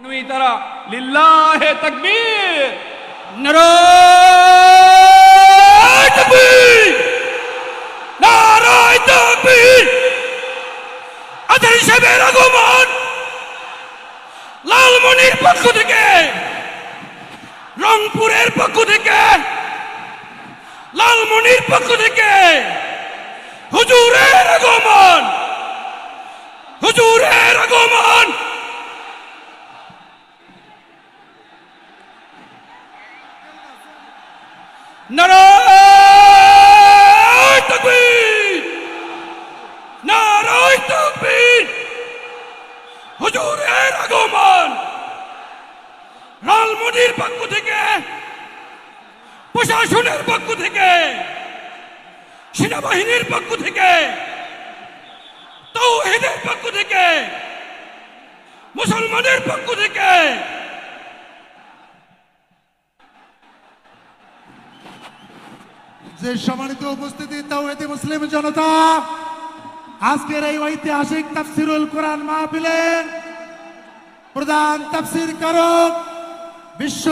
Inui তারা লিল্লাহে নারায় তাকবীর নারায় তাকবীর আগমন লালমনির পক্ষ থেকে রংপুরের পক্ষ থেকে লালমনির পক্ষ থেকে হুজুরের আগমন হুজুরের আগমন নারায় তাকবীর! নারায় তাকবীর! হুজুরের আগমন! লালমনির পক্ষ থেকে, প্রশাসনের পক্ষ থেকে, সেনাবাহিনীর পক্ষ থেকে, তৌহিদের পক্ষ থেকে, মুসলমানের পক্ষ থেকে যে সম্মানিত উপস্থিতি, তাওহিদি মুসলিম জনতা, আজকের এই ঐতিহাসিক তাফসিরুল কোরআন মাহফিলের প্রধান তাফসির কারক বিশ্ব